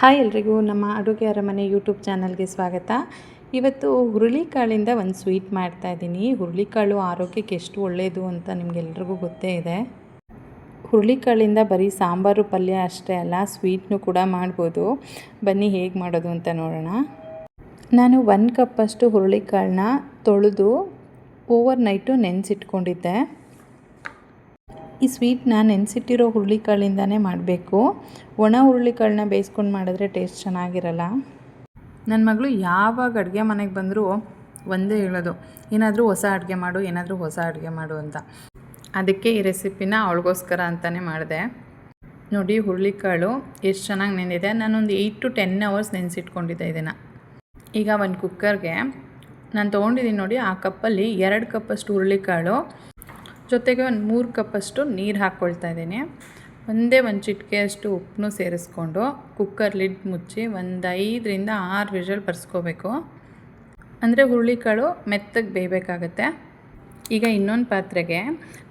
Hi ಎಲ್ರಿಗೂ, ನಮ್ಮ ಅಡುಗೆ ಅರಮನೆ ಯೂಟ್ಯೂಬ್ ಚಾನಲ್ಗೆ ಸ್ವಾಗತ. ಇವತ್ತು ಹುರುಳಿಕಾಳಿಂದ ಒಂದು ಸ್ವೀಟ್ ಮಾಡ್ತಾ ಇದ್ದೀನಿ. ಹುರುಳಿಕಾಳು ಆರೋಗ್ಯಕ್ಕೆ ಎಷ್ಟು ಒಳ್ಳೆಯದು ಅಂತ ನಿಮಗೆಲ್ರಿಗೂ ಗೊತ್ತೇ ಇದೆ. ಹುರುಳಿಕಾಳಿಂದ ಬರೀ ಸಾಂಬಾರು ಪಲ್ಯ ಅಷ್ಟೇ ಅಲ್ಲ, ಸ್ವೀಟ್ನು ಕೂಡ ಮಾಡ್ಬೋದು. ಬನ್ನಿ ಹೇಗೆ ಮಾಡೋದು ಅಂತ ನೋಡೋಣ. ನಾನು ಒಂದು ಕಪ್ಪಷ್ಟು ಹುರುಳಿಕಾಳನ್ನ ತೊಳೆದು ಓವರ್ ನೈಟು ನೆನೆಸಿಟ್ಕೊಂಡಿದ್ದೆ. ಈ ಸ್ವೀಟ್ನ ನೆನೆಸಿಟ್ಟಿರೋ ಹುರುಳಿಕಾಳಿಂದನೇ ಮಾಡಬೇಕು. ಒಣ ಹುರುಳಿಕಾಳನ್ನ ಬೇಯಿಸ್ಕೊಂಡು ಮಾಡಿದ್ರೆ ಟೇಸ್ಟ್ ಚೆನ್ನಾಗಿರಲ್ಲ. ನನ್ನ ಮಗಳು ಯಾವಾಗ ಅಡುಗೆ ಮನೆಗೆ ಬಂದರೂ ಒಂದೇ ಹೇಳೋದು, ಏನಾದರೂ ಹೊಸ ಅಡುಗೆ ಮಾಡು, ಏನಾದರೂ ಹೊಸ ಅಡುಗೆ ಮಾಡು ಅಂತ. ಅದಕ್ಕೆ ಈ ರೆಸಿಪಿನ ಅವಳಿಗೋಸ್ಕರ ಅಂತಲೇ ಮಾಡಿದೆ. ನೋಡಿ ಹುರುಳಿಕಾಳು ಎಷ್ಟು ಚೆನ್ನಾಗಿ ನೆನೆದಿದೆ ನಾನೊಂದು ಏಯ್ಟ್ ಟು ಟೆನ್ ಅವರ್ಸ್ ನೆನೆಸಿಟ್ಕೊಂಡಿದ್ದೆ ಇದನ್ನು. ಈಗ ಒಂದು ಕುಕ್ಕರ್ಗೆ ನಾನು ತೊಗೊಂಡಿದ್ದೀನಿ ನೋಡಿ, ಆ ಕಪ್ಪಲ್ಲಿ ಎರಡು ಕಪ್ಪಷ್ಟು ಹುರುಳಿಕಾಳು ಜೊತೆಗೆ ಒಂದು ಮೂರು ಕಪ್ಪಷ್ಟು ನೀರು ಹಾಕ್ಕೊಳ್ತಾ ಇದ್ದೀನಿ. ಒಂದೇ ಒಂದು ಚಿಟಿಕೆಯಷ್ಟು ಉಪ್ಪನ್ನು ಸೇರಿಸ್ಕೊಂಡು ಕುಕ್ಕರ್ ಲಿಡ್ ಮುಚ್ಚಿ ಒಂದು ಐದರಿಂದ ಆರು ವಿಷಲ್ ಬರ್ಸ್ಕೋಬೇಕು. ಅಂದರೆ ಹುರುಳಿಕಾಳು ಮೆತ್ತಗೆ ಬೇಯಬೇಕಾಗತ್ತೆ. ಈಗ ಇನ್ನೊಂದು ಪಾತ್ರೆಗೆ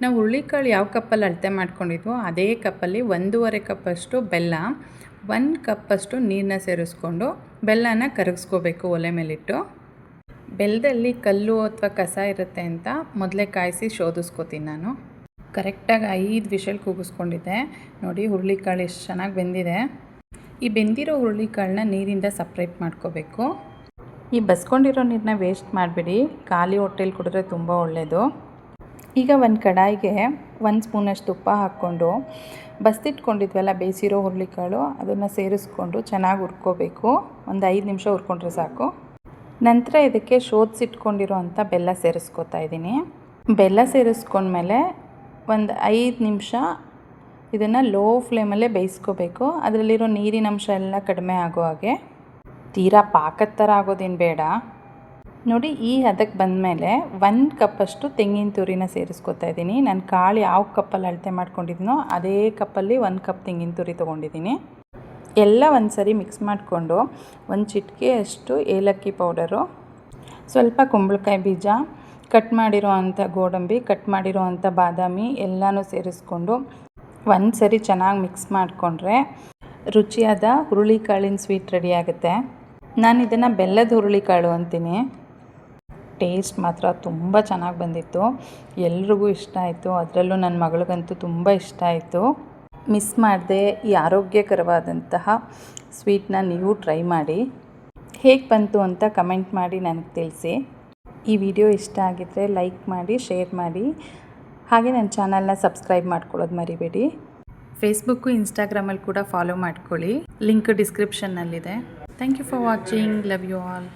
ನಾವು ಹುರುಳಿಕಾಳು ಯಾವ ಕಪ್ಪಲ್ಲಿ ಅಳತೆ ಮಾಡ್ಕೊಂಡಿದ್ವೋ ಅದೇ ಕಪ್ಪಲ್ಲಿ ಒಂದೂವರೆ ಕಪ್ಪಷ್ಟು ಬೆಲ್ಲ, ಒಂದು ಕಪ್ಪಷ್ಟು ನೀರನ್ನ ಸೇರಿಸ್ಕೊಂಡು ಬೆಲ್ಲನ ಕರಗಿಸ್ಕೋಬೇಕು ಒಲೆ ಮೇಲಿಟ್ಟು. ಬೆಲ್ಲದಲ್ಲಿ ಕಲ್ಲು ಅಥವಾ ಕಸ ಇರುತ್ತೆ ಅಂತ ಮೊದಲೇ ಕಾಯಿಸಿ ಶೋಧಿಸ್ಕೋತೀನಿ ನಾನು. ಕರೆಕ್ಟಾಗಿ ಐದು ವಿಷಲ್ ಕೂಗಿಸ್ಕೊಂಡಿದ್ದೆ. ನೋಡಿ ಹುರುಳಿಕಾಳು ಎಷ್ಟು ಚೆನ್ನಾಗಿ ಬೆಂದಿದೆ. ಈ ಬೆಂದಿರೋ ಹುರುಳಿಕಾಳನ್ನ ನೀರಿಂದ ಸಪ್ರೇಟ್ ಮಾಡ್ಕೋಬೇಕು. ಈ ಬಸ್ಕೊಂಡಿರೋ ನೀರನ್ನ ವೇಸ್ಟ್ ಮಾಡಿಬಿಡಿ. ಖಾಲಿ ಹೊಟ್ಟೆಲಿ ಕುಡಿದ್ರೆ ತುಂಬ ಒಳ್ಳೆಯದು ಈಗ ಒಂದು ಕಡಾಯಿಗೆ ಒಂದು ಸ್ಪೂನಷ್ಟು ತುಪ್ಪ ಹಾಕ್ಕೊಂಡು ಬಸ್ತಿಟ್ಕೊಂಡಿದ್ವಲ್ಲ ಬೇಯಿಸಿರೋ ಹುರುಳಿಕಾಳು, ಅದನ್ನು ಸೇರಿಸ್ಕೊಂಡು ಚೆನ್ನಾಗಿ ಹುರ್ಕೋಬೇಕು. ಒಂದು ಐದು ನಿಮಿಷ ಹುರ್ಕೊಂಡ್ರೆ ಸಾಕು. ನಂತರ ಇದಕ್ಕೆ ಶೋಧಿಸಿಟ್ಕೊಂಡಿರೋ ಅಂಥ ಬೆಲ್ಲ ಸೇರಿಸ್ಕೊತಾ ಇದ್ದೀನಿ. ಬೆಲ್ಲ ಸೇರಿಸ್ಕೊಂಡ್ಮೇಲೆ ಒಂದು ಐದು ನಿಮಿಷ ಇದನ್ನು ಲೋ ಫ್ಲೇಮಲ್ಲೇ ಬೇಯಿಸ್ಕೋಬೇಕು. ಅದರಲ್ಲಿರೋ ನೀರಿನ ಅಂಶ ಎಲ್ಲ ಕಡಿಮೆ ಆಗೋ ಹಾಗೆ. ತೀರಾ ಪಾಕದ ಥರ ಆಗೋದೇನು ಬೇಡ. ನೋಡಿ, ಈ ಹದಕ್ಕೆ ಬಂದಮೇಲೆ ಒಂದು ಕಪ್ಪಷ್ಟು ತೆಂಗಿನ ತುರಿನ ಸೇರಿಸ್ಕೊತಾ ಇದ್ದೀನಿ. ನಾನು ಕಾಳು ಯಾವ ಕಪ್ಪಲ್ಲಿ ಅಳತೆ ಮಾಡ್ಕೊಂಡಿದ್ದೀನೋ ಅದೇ ಕಪ್ಪಲ್ಲಿ ಒಂದು ಕಪ್ ತೆಂಗಿನ ತುರಿ ತೊಗೊಂಡಿದ್ದೀನಿ. ಎಲ್ಲ ಒಂದು ಸರಿ ಮಿಕ್ಸ್ ಮಾಡಿಕೊಂಡು ಒಂದು ಚಿಟಿಕೆಯಷ್ಟು ಏಲಕ್ಕಿ ಪೌಡರು, ಸ್ವಲ್ಪ ಕುಂಬಳಕಾಯಿ ಬೀಜ ಕಟ್ ಮಾಡಿರೋ ಅಂಥ ಗೋಡಂಬಿ ಕಟ್ ಮಾಡಿರೋ ಅಂಥ ಬಾದಾಮಿ ಎಲ್ಲನೂ ಸೇರಿಸ್ಕೊಂಡು ಒಂದು ಸರಿ ಚೆನ್ನಾಗಿ ಮಿಕ್ಸ್ ಮಾಡಿಕೊಂಡ್ರೆ ರುಚಿಯಾದ ಹುರುಳಿಕಾಳಿನ ಸ್ವೀಟ್ ರೆಡಿ ಆಗುತ್ತೆ. ನಾನು ಇದನ್ನು ಬೆಲ್ಲದ ಹುರುಳಿಕಾಳು ಅಂತೀನಿ. ಟೇಸ್ಟ್ ಮಾತ್ರ ತುಂಬ ಚೆನ್ನಾಗಿ ಬಂದಿತ್ತು. ಎಲ್ರಿಗೂ ಇಷ್ಟ ಆಯಿತು. ಅದರಲ್ಲೂ ನನ್ನ ಮಗಳಿಗಂತೂ ತುಂಬ ಇಷ್ಟ ಆಯಿತು. ಮಿಸ್ ಮಾಡದೆ ಈ ಆರೋಗ್ಯಕರವಾದಂತಹ ಸ್ವೀಟ್ನ ನೀವು ಟ್ರೈ ಮಾಡಿ. ಹೇಗೆ ಬಂತು ಅಂತ ಕಮೆಂಟ್ ಮಾಡಿ ನನಗೆ ತಿಳಿಸಿ. ಈ ವಿಡಿಯೋ ಇಷ್ಟ ಆಗಿದ್ದರೆ ಲೈಕ್ ಮಾಡಿ, ಶೇರ್ ಮಾಡಿ. ಹಾಗೆ ನನ್ನ ಚಾನಲ್ನ ಸಬ್ಸ್ಕ್ರೈಬ್ ಮಾಡ್ಕೊಳ್ಳೋದು ಮರಿಬೇಡಿ. ಫೇಸ್ಬುಕ್ಕು, ಇನ್ಸ್ಟಾಗ್ರಾಮಲ್ಲಿ ಕೂಡ ಫಾಲೋ ಮಾಡ್ಕೊಳ್ಳಿ. Link ಡಿಸ್ಕ್ರಿಪ್ಷನ್ನಲ್ಲಿದೆ. Thank you for watching. Love you all.